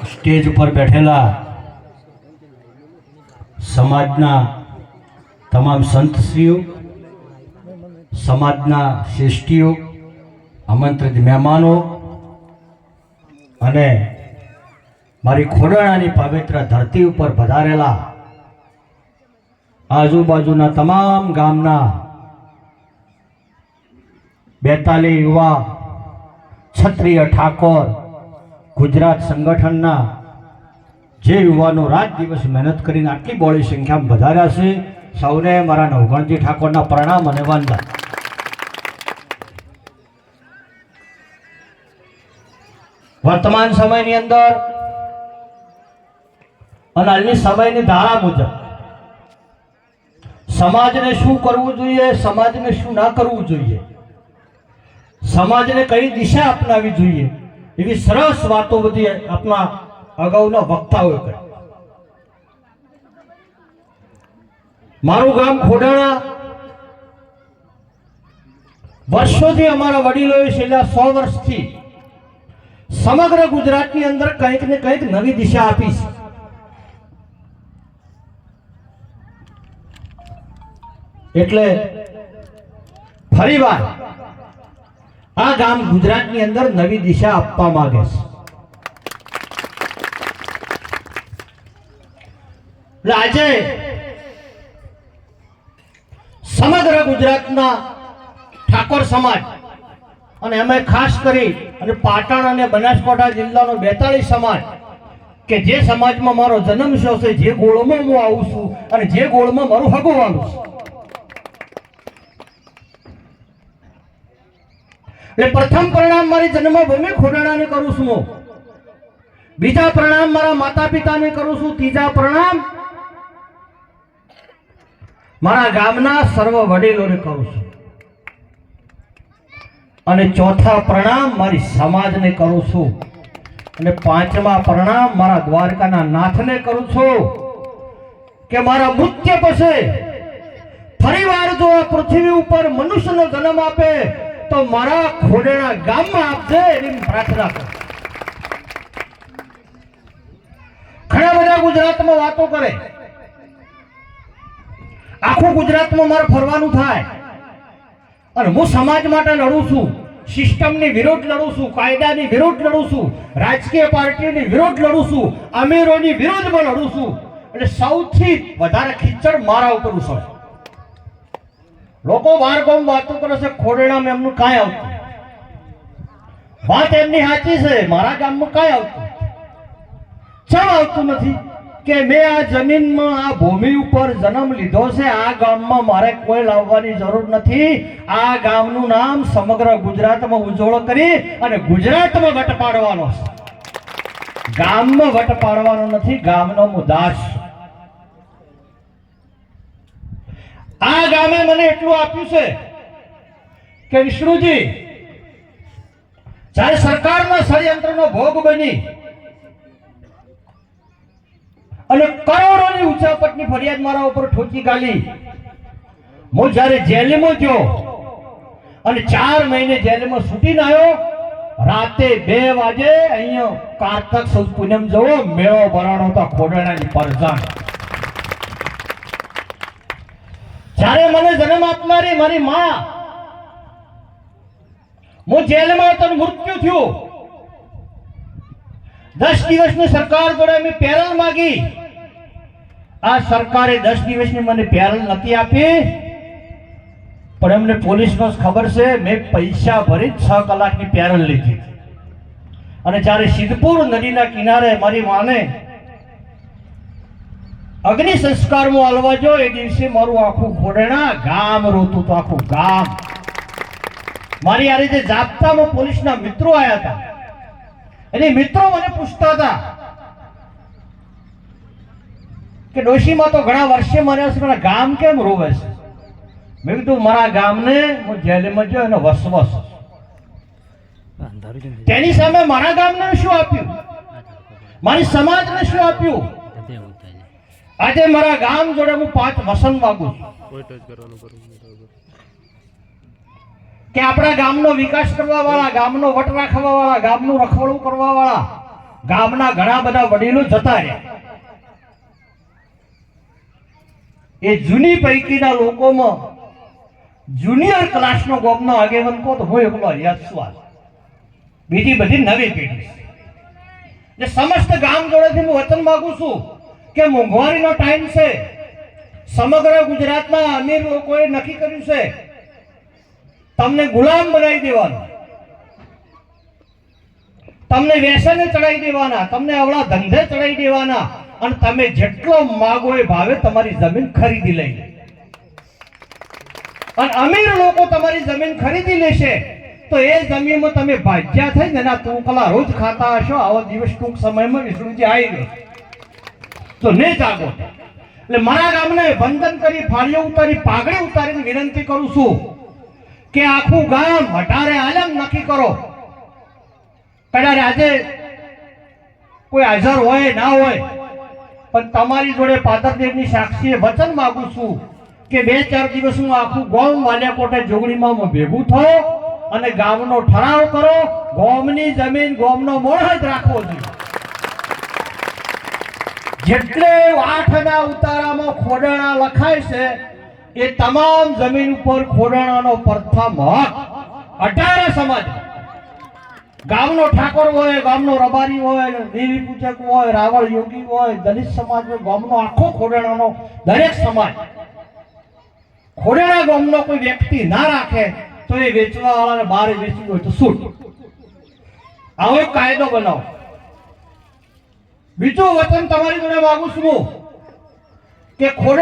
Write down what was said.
Stage ઉપર બેઠેલા સમાજના તમામ સંતશ્રીઓ, સમાજના શ્રેષ્ઠીઓ, આમંત્રિત મહેમાનો અને મારી ખોડાણાની પવિત્ર ધરતી ઉપર પધારેલા આજુબાજુના તમામ ગામના બેતાલી યુવા ક્ષત્રિય ઠાકોર ગુજરાત સંગઠનના જે યુવાનો રાત દિવસ મહેનત કરીને આટલી બોળી સંખ્યામાં વધાર્યા છે, સૌને મારા નવગણજી ઠાકોરના પ્રણામ અને વંદન. વર્તમાન સમયની અંદર અને હાલની સમયની ધારા મુજબ સમાજને શું કરવું જોઈએ, સમાજને શું ના કરવું જોઈએ, સમાજને કઈ દિશા અપનાવી જોઈએ એવી સરસ વાતો બધી આપણા અગાઉના વક્તાઓએ કરી. મારું ગામ ખોડાણા. વર્ષોથી અમારા વડીલોએ છેલ્લા સો વર્ષથી સમગ્ર ગુજરાતની અંદર કંઈક ને કંઈક નવી દિશા આપી છે. એટલે ફરીવાર આ ગામ ગુજરાતની અંદર નવી દિશા આપવા માંગે છે. એટલે આજે સમગ્ર ગુજરાતના ઠાકોર સમાજ અને અમે ખાસ કરી અને પાટણ અને બનાસકાંઠા જિલ્લાનો બેતાળીસ સમાજ કે જે સમાજમાં મારો જન્મ છે, જે ગોળમાં હું આવું છું અને જે ગોળમાં મારું હગવાનું છે. એટલે પ્રથમ પ્રણામ મારી જન્મભૂમિ ખોડાણાને કરું છું બીજા પ્રણામ મારા માતા પિતાને કરું છું. ત્રીજા પ્રણામ મારા ગામના સર્વ વડીલોને કરું છું. અને ચોથા પ્રણામ મારી સમાજને કરું છું. અને પાંચમા પ્રણામ મારા દ્વારકાના નાથને કરું છું. કે મારા મૃત્યુ પછી ફરીવાર જો આ પૃથ્વી ઉપર મનુષ્યનો જન્મ આપે તો મારા ખોડેના ગામમાં આપજે એવી પ્રાર્થના કરું. ઘણા બધા ગુજરાતમાં વાતો કરે. આખું ગુજરાતમાં મારે ફરવાનું થાય. અને હું સમાજ માટે લડું છું, સિસ્ટમની વિરુદ્ધ લડું છું, કાયદાની વિરુદ્ધ લડું છું, રાજકીય પાર્ટીની વિરુદ્ધ લડું છું, અમીરોની વિરુદ્ધમાં લડું છું. એટલે સૌથી વધારે ખીચડ મારા ઉપર ઉછળે. લોકો બાર ગામ વાતો કરે છે ખોડેણામાં એમનું કાંઈ આવતું વાત એમની સાચી છે, મારા ગામમાં કાંઈ આવતું ચમ આવતું નથી? કે મેં આ જમીનમાં, આ ભૂમિ ઉપર જન્મ લીધો છે, આ ગામમાં મારે કોઈ લાવવાની જરૂર નથી. આ ગામનું નામ સમગ્ર ગુજરાતમાં ઉજ્જવળ કરી અને ગુજરાતમાં વટ પાડવાનો છે. ગામમાં વટ પાડવાનો નથી, ગામનો મુદાસ આ ગામે મને એટલું આપ્યું છે કે વિષ્ણુજી, જ્યારે સરકારના ષડયંત્રનો ભોગ બની અને કરોડોની ઉચાપટની ફરિયાદ મારા ઉપર ઠોકી ગાલી, હું જ્યારે જેલમાં ગયો અને ચાર મહિને જેલમાં છૂટીને આવ્યો, રાતે બે વાગે અહીંયા કારતક સુદ પૂનમ જવો, મેળો ભરાણો તો ખોડાણાની પરજાન જ્યારે મને જન્મ આપનારી મારી માં, હું જેલમાં હતો મૃત્યુ થયું. દસ દિવસની સરકાર જોડે મેં પેરલ માગી. આ સરકારે દસ દિવસની મને પેરલ નથી આપી. પણ એમને પોલીસનો ખબર છે, મેં પૈસા ભરી છ કલાકની પેરલ લીધી. અને જ્યારે સિદ્ધપુર નદીના કિનારે મારી માને અગ્નિ સંસ્કારમાં હાલવા જો એ દિવસે મારું આખું ઘોડણા ગામ રોતું તો આખું ગામ. મારી આ રીતે જાપતામાં પોલીસના મિત્રો આવ્યા હતા. અને મિત્રો મને પૂછતા હતા કે ડોશીમાં તો ઘણા વર્ષે મર્યા છે પણ ગામ કેમ રોવે છે? મેં કીધું મારા ગામને હું જેલમાં જો અને વસવસ. તેની સામે મારા ગામને શું આપ્યું? મારી સમાજને શું આપ્યું? આજે મારા ગામ જોડે હું પાંચ વસન માગું કે આપણા ગામનો વિકાસ કરવા વાળા ગામનો વટ રાખવા વાળા ગામનું રખવાડું કરવા વાળા ગામના ઘણા બધા વડીલો જતા રહ્યા. એ જૂની પૈકીના લોકોમાં જુનિયર ક્લાસનો ગોમનો આગેવન કહો તો હું એકલો યશવાલ બીજી બધી નવી પેઢી. જે સમસ્ત ગામ જોડેથી હું વચન માગું છું. કે મોંઘવારીનો ટાઈમ છે. સમગ્ર ગુજરાતના અમીર લોકોએ નક્કી કર્યું છે. તમને ગુલામ બનાવી દેવાનો. તમને વ્યસને ચડાવી દેવાના. તમને અવળા ધંધે ચડાવી દેવાના. અને તમે જેટલો માગો એ ભાવે તમારી જમીન ખરીદી લઈ અને અમીર લોકો તમારી જમીન ખરીદી લેશે, તો એ જમીનમાં તમે ભાજ્યા થઈને એના ટૂંકલા રોજ ખાતા હશો. આવો દિવસ ટૂંક સમયમાં વિષ્ણુજી આવી ગયો. તો ને જાગો. એટલે મારા ગામને વંદન કરી, ફાળીઓ ઉતારી, પાઘડી ઉતારીને વિનંતી કરું છું કે આખું ગામ અઢારે આલમ નક્કી કરો. કદાચ આજે કોઈ હાજર હોય, ના હોય, પણ તમારી જોડે પાદરદેવની સાક્ષીએ વચન માગું છું કે બે ચાર દિવસ હું આખું ગોમ વાલિયાકોટે જોગણીમાં ભેગું થયો અને ગામનો ઠરાવ કરો. ગોમની જમીન ગોમનો મોહ જ રાખવો જોઈએ. જેટલે આઠના ઉતારામાં ખોડાણા લખાય છે, એ તમામ જમીન ઉપર ખોડાણાનો પ્રથમ હક. અઢારે સમાજ. ગામનો ઠાકોર હોય, ગામનો રબારી હોય, દેવી પૂજક હોય રાવળ યોગી હોય, દલિત સમાજ હોય, ગામનો આખો ખોડાણાનો દરેક સમાજ. ખોડાણા ગામનો કોઈ વ્યક્તિ ના રાખે, તો એ વેચવાવાળાને બહાર વેચવું હોય તો શું? આવો કાયદો બનાવો. બીજું વચન તમારી જોડે માંગુ છું કે ખોડા